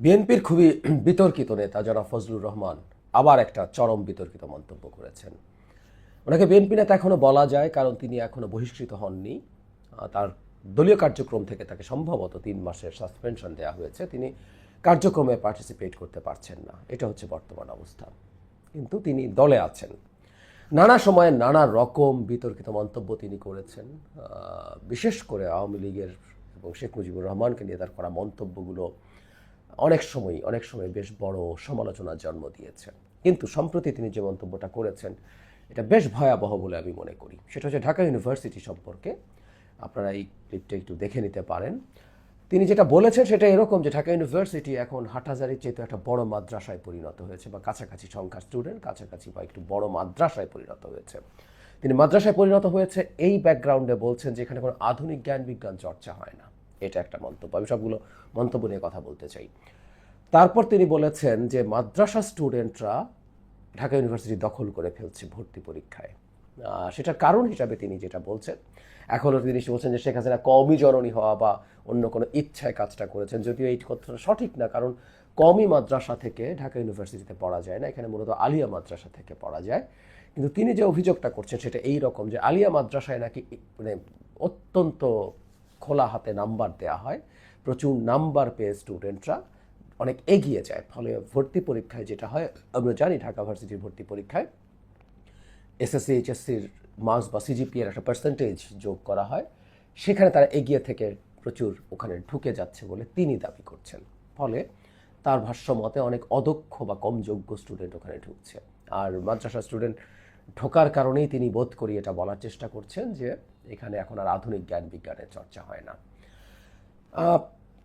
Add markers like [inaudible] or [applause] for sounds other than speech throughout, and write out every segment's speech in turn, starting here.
বিএনপির খুবই [clears throat] বিতর্কিত নেতা যারা ফজলুর রহমান আবার একটা চরম বিতর্কিত মন্তব্য করেছেন। ওনাকে বিএনপি নেতা এখনও বলা যায়, কারণ তিনি এখনও বহিষ্কৃত হননি। তার দলীয় কার্যক্রম থেকে তাকে সম্ভবত তিন মাসের সাসপেনশন দেওয়া হয়েছে। তিনি কার্যক্রমে পার্টিসিপেট করতে পারছেন না। এটা হচ্ছে বর্তমান অবস্থা। কিন্তু তিনি দলে আছেন। নানা সময়ে নানা রকম বিতর্কিত মন্তব্য তিনি করেছেন। বিশেষ করে আওয়ামী লীগের এবং শেখ মুজিবুর রহমানকে নিয়ে তার করা মন্তব্যগুলো অনেক সময় অনেক সময় বেশ বড় সমালোচনার জন্ম দিয়েছে। কিন্তু সম্প্রতি তিনি যে মন্তব্যটা করেছেন, এটা বেশ ভয়াবহ বলে আমি মনে করি। সেটা হচ্ছে ঢাকা ইউনিভার্সিটি সম্পর্কে আপনারা এই ক্লিপটা একটু দেখে নিতে পারেন। তিনি যেটা বলেছেন সেটা এরকম যে ঢাকা ইউনিভার্সিটি এখন হাটহাজারির চেয়ে একটা বড় মাদ্রাসায় পরিণত হয়েছে বা কাছাকাছি সংখ্যা স্টুডেন্ট কাছাকাছি বা একটু বড় মাদ্রাসায় পরিণত হয়েছে। তিনি মাদ্রাসায় পরিণত হয়েছে, এই ব্যাকগ্রাউন্ডে বলছেন যে এখানে কোনো আধুনিক জ্ঞান বিজ্ঞান চর্চা হয় না। এটা একটা মন্তব্য। আমি সবগুলো মন্তব্য নিয়ে কথা বলতে চাই। তারপর তিনি বলেছেন যে, মাদ্রাসা স্টুডেন্টরা ঢাকা ইউনিভার্সিটি দখল করে ফেলছে ভর্তি পরীক্ষায়। সেটার কারণ হিসাবে তিনি যেটা বলছেন, এখনও তিনি বলছেন যে, শেখ হাসিনা কমই জননী হওয়া বা অন্য কোনো ইচ্ছায় কাজটা করেছেন। যদিও এই কথাটা সঠিক না, কারণ কমই মাদ্রাসা থেকে ঢাকা ইউনিভার্সিটিতে পড়া যায় না, এখানে মূলত আলিয়া মাদ্রাসা থেকে পড়া যায়। কিন্তু তিনি যে অভিযোগটা করছেন, সেটা এই রকম যে, আলিয়া মাদ্রাসায় নাকি মানে অত্যন্ত খোলা হাতে নাম্বার দেওয়া হয়। প্রচুর নাম্বার পেয়ে স্টুডেন্টরা অনেক এগিয়ে যায়। ফলে ভর্তি পরীক্ষায় যেটা হয়, আমরা জানি ঢাকা ভার্সিটির ভর্তি পরীক্ষায় এসএসসি, এইচএসসির মার্কস বা সিজিপি এর একটা পার্সেন্টেজ যোগ করা হয়। সেখানে তারা এগিয়ে থেকে প্রচুর ওখানে ঢুকে যাচ্ছে বলে তিনি দাবি করছেন। ফলে তার ভাষ্য মতে অনেক অদক্ষ বা কম যোগ্য স্টুডেন্ট ওখানে ঢুকছে। আর মাদ্রাসা স্টুডেন্ট ঢোকার কারণেই তিনি বোধ করি এটা বলার চেষ্টা করছেন যে এখানে এখন আর আধুনিক জ্ঞান বিজ্ঞানের চর্চা হয় না।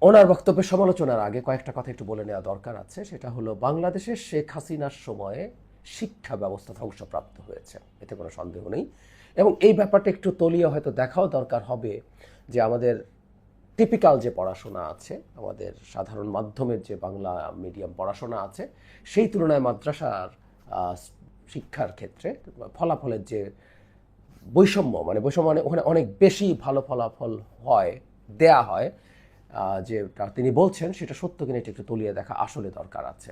ওনার বক্তব্যের সমালোচনার আগে কয়েকটা কথা একটু বলে নেওয়া দরকার আছে। সেটা হলো বাংলাদেশের শেখ হাসিনার সময়ে শিক্ষা ব্যবস্থা ধ্বংসপ্রাপ্ত হয়েছে। এতে কোনো সন্দেহ নেই। এবং এই ব্যাপারটা একটু তলিয়ে হয়তো দেখাও দরকার হবে যে আমাদের টিপিক্যাল যে পড়াশোনা আছে, আমাদের সাধারণ মাধ্যমের যে বাংলা মিডিয়াম পড়াশোনা আছে, সেই তুলনায় মাদ্রাসার শিক্ষার ক্ষেত্রে ফলাফলের যে বৈষম্য মানে বৈষম্য মানে ওখানে অনেক বেশি ভালো ফলাফল হয়, দেয়া হয় যে তিনি বলছেন সেটা সত্য কিনা এটা একটু তলিয়ে দেখা আসলে দরকার আছে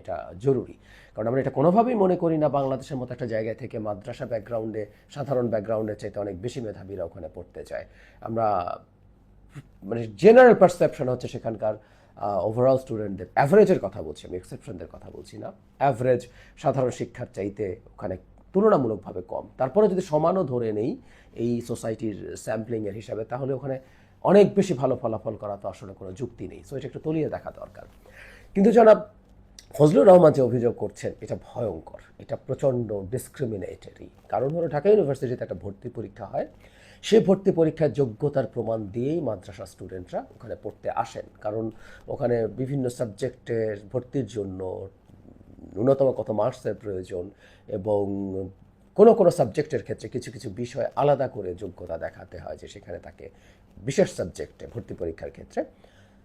এটা জরুরি। কারণ আমরা এটা কোনোভাবেই মনে করি না বাংলাদেশের মতো একটা জায়গায় থেকে মাদ্রাসা ব্যাকগ্রাউন্ডে সাধারণ ব্যাকগ্রাউন্ডে চাইতে অনেক বেশি মেধাবীরা ওখানে পড়তে যায় আমরা মানে জেনারেল পারসেপশন হচ্ছে সেখানকার ওভারঅল স্টুডেন্টদের অ্যাভারেজের কথা বলছি, আমি এক্সেপশনদের কথা বলছি না। অ্যাভারেজ সাধারণ শিক্ষার চাইতে ওখানে তুলনামূলকভাবে কম। তারপরে যদি সমানও ধরে নেই এই সোসাইটির স্যাম্পলিংয়ের হিসাবে, তাহলে ওখানে অনেক বেশি ভালো ফলাফল করা তো আসলে কোনো যুক্তি নেই। সো এটা একটু তলিয়ে দেখা দরকার। কিন্তু জনাব ফজলুর রহমান যে অভিযোগ করছেন, এটা ভয়ঙ্কর। এটা প্রচণ্ড ডিসক্রিমিনেটরি কারণ হলো ঢাকা ইউনিভার্সিটিতে একটা ভর্তি পরীক্ষা হয়। সে ভর্তি পরীক্ষার যোগ্যতার প্রমাণ দিয়েই মাদ্রাসা স্টুডেন্টরা ওখানে পড়তে আসেন। কারণ ওখানে বিভিন্ন সাবজেক্টের ভর্তির জন্য ন্যূনতম কত মার্কসের প্রয়োজন এবং কোনো কোনো সাবজেক্টের ক্ষেত্রে কিছু কিছু বিষয় আলাদা করে যোগ্যতা দেখাতে হয় যে সেখানে তাকে বিশেষ সাবজেক্টে ভর্তি পরীক্ষার ক্ষেত্রে।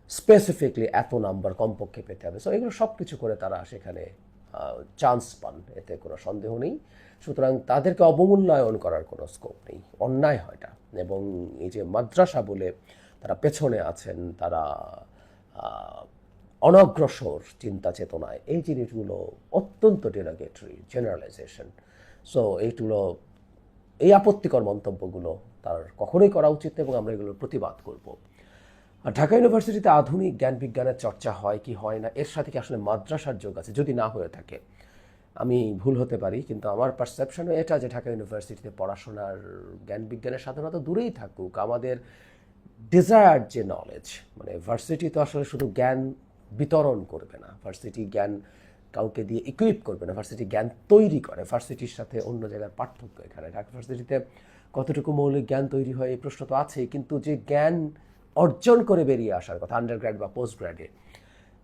স্পেসিফিকলি এত নাম্বার কমপক্ষে পেতে হবে। সো এগুলো সব কিছু করে তারা সেখানে চান্স পান। এতে কোনো সন্দেহ নেই। সুতরাং তাদেরকে অবমূল্যায়ন করার কোনো স্কোপ নেই। অন্যায় হয় না এবং এই যে মাদ্রাসা বলে তারা পেছনে আছেন, তারা অনগ্রসর চিন্তা চেতনায়, এই জিনিসগুলো অত্যন্ত ডেরাগেটরি জেনারেলাইজেশন সো এইগুলো, এই আপত্তিকর মন্তব্যগুলো তার কখনোই করা উচিত এবং আমরা এগুলোর প্রতিবাদ করব। ঢাকা ইউনিভার্সিটিতে আধুনিক জ্ঞান বিজ্ঞানের চর্চা হয় কি হয় না, এর সাথে কি আসলে মাদ্রাসার যোগ আছে যদি না হয়ে থাকে? আমি ভুল হতে পারি, কিন্তু আমার পারসেপশনও এটা যে ঢাকা ইউনিভার্সিটিতে পড়াশোনার জ্ঞান বিজ্ঞানের সাধারণত দূরেই থাকুক। আমাদের ডিজায়ার যে নলেজ মানে ভার্সিটি তো আসলে শুধু জ্ঞান বিতরণ করবে না ভার্সিটি জ্ঞান কাউকে দিয়ে ইকুইপ করবে না ভার্সিটি জ্ঞান তৈরি করে ভার্সিটির সাথে অন্য জায়গার পার্থক্য এখানে। ঢাকা ভার্সিটিতে কতটুকু মৌলিক জ্ঞান তৈরি হয় এই প্রশ্ন তো আছেই, কিন্তু যে জ্ঞান অর্জন করে বেরিয়ে আসার কথা আন্ডার গ্র্যাড বা পোস্ট গ্র্যাডে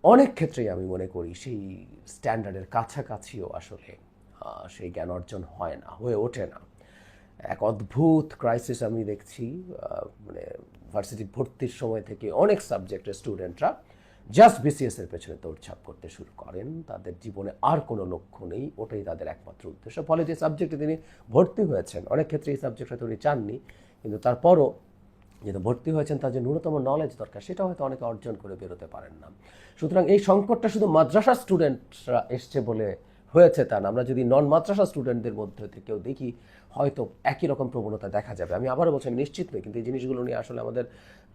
অনেক ক্ষেত্রেই আমি মনে করি সেই স্ট্যান্ডার্ডের কাছাকাছিও আসলে সেই জ্ঞান অর্জন হয় না, হয়ে ওঠে না। এক অদ্ভুত ক্রাইসিস আমি দেখছি মানে ভার্সিটি ভর্তির সময় থেকে অনেক সাবজেক্টের স্টুডেন্টরা জাস্ট বিসিএসের পেছনে দৌড়ছাপ করতে শুরু করেন। তাদের জীবনে আর কোনো লক্ষ্য নেই, ওটাই তাদের একমাত্র উদ্দেশ্য। ফলে যে সাবজেক্টে তিনি ভর্তি হয়েছেন, অনেক ক্ষেত্রে এই সাবজেক্টটা তিনি চাননি, কিন্তু তারপরও যেহেতু ভর্তি হয়েছেন তার যে ন্যূনতম নলেজ দরকার সেটা হয়তো অনেকে অর্জন করে বেরোতে পারেন না। সুতরাং এই সংকটটা শুধু মাদ্রাসা স্টুডেন্টরা এসছে বলে হয়েছে তা না। আমরা যদি নন মাদ্রাসা স্টুডেন্টদের মধ্যে থেকেও দেখি, হয়তো একই রকম প্রবণতা দেখা যাবে। আমি আবারও বলছি, আমি নিশ্চিত নই, কিন্তু এই জিনিসগুলো নিয়ে আসলে আমাদের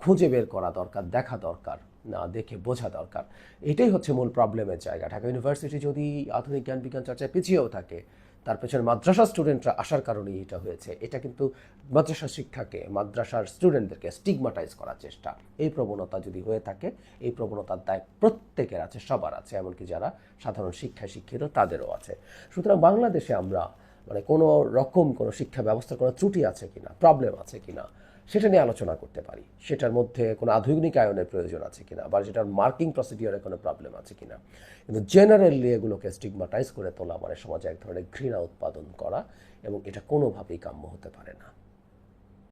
খুঁজে বের করা দরকার, দেখা দরকার, না দেখে বোঝা দরকার। এটাই হচ্ছে মূল প্রবলেমের জায়গা। ঢাকা ইউনিভার্সিটি যদি আধুনিক জ্ঞান বিজ্ঞান চর্চায় পিছিয়েও থাকে তার পেছনে মাদ্রাসা স্টুডেন্টরা আসার কারণেই এটা হয়েছে। এটা কিন্তু মাদ্রাসা শিক্ষাকে, মাদ্রাসার স্টুডেন্টদেরকে স্টিগমাটাইজ করার চেষ্টা। এই প্রবণতা যদি হয়ে থাকে, এই প্রবণতার দায় প্রত্যেকের আছে, সবার আছে, এমনকি যারা সাধারণ শিক্ষায় শিক্ষিত, তাদেরও আছে। সুতরাং বাংলাদেশে আমরা মানে কোনো রকম কোনো শিক্ষা ব্যবস্থার কোনো ত্রুটি আছে কিনা প্রবলেম আছে কিনা সেটা নিয়ে আলোচনা করতে পারি। সেটার মধ্যে কোনো আধুনিক আয়নের প্রয়োজন আছে কিনা বা সেটার মার্কিং প্রসিডিওরে কোনো প্রবলেম আছে কিনা। কিন্তু জেনারেলি এগুলোকে স্টিগমাটাইজ করে তোলা মানে সমাজে এক ধরনের ঘৃণা উৎপাদন করা এবং এটা কোনোভাবেই কাম্য হতে পারে না।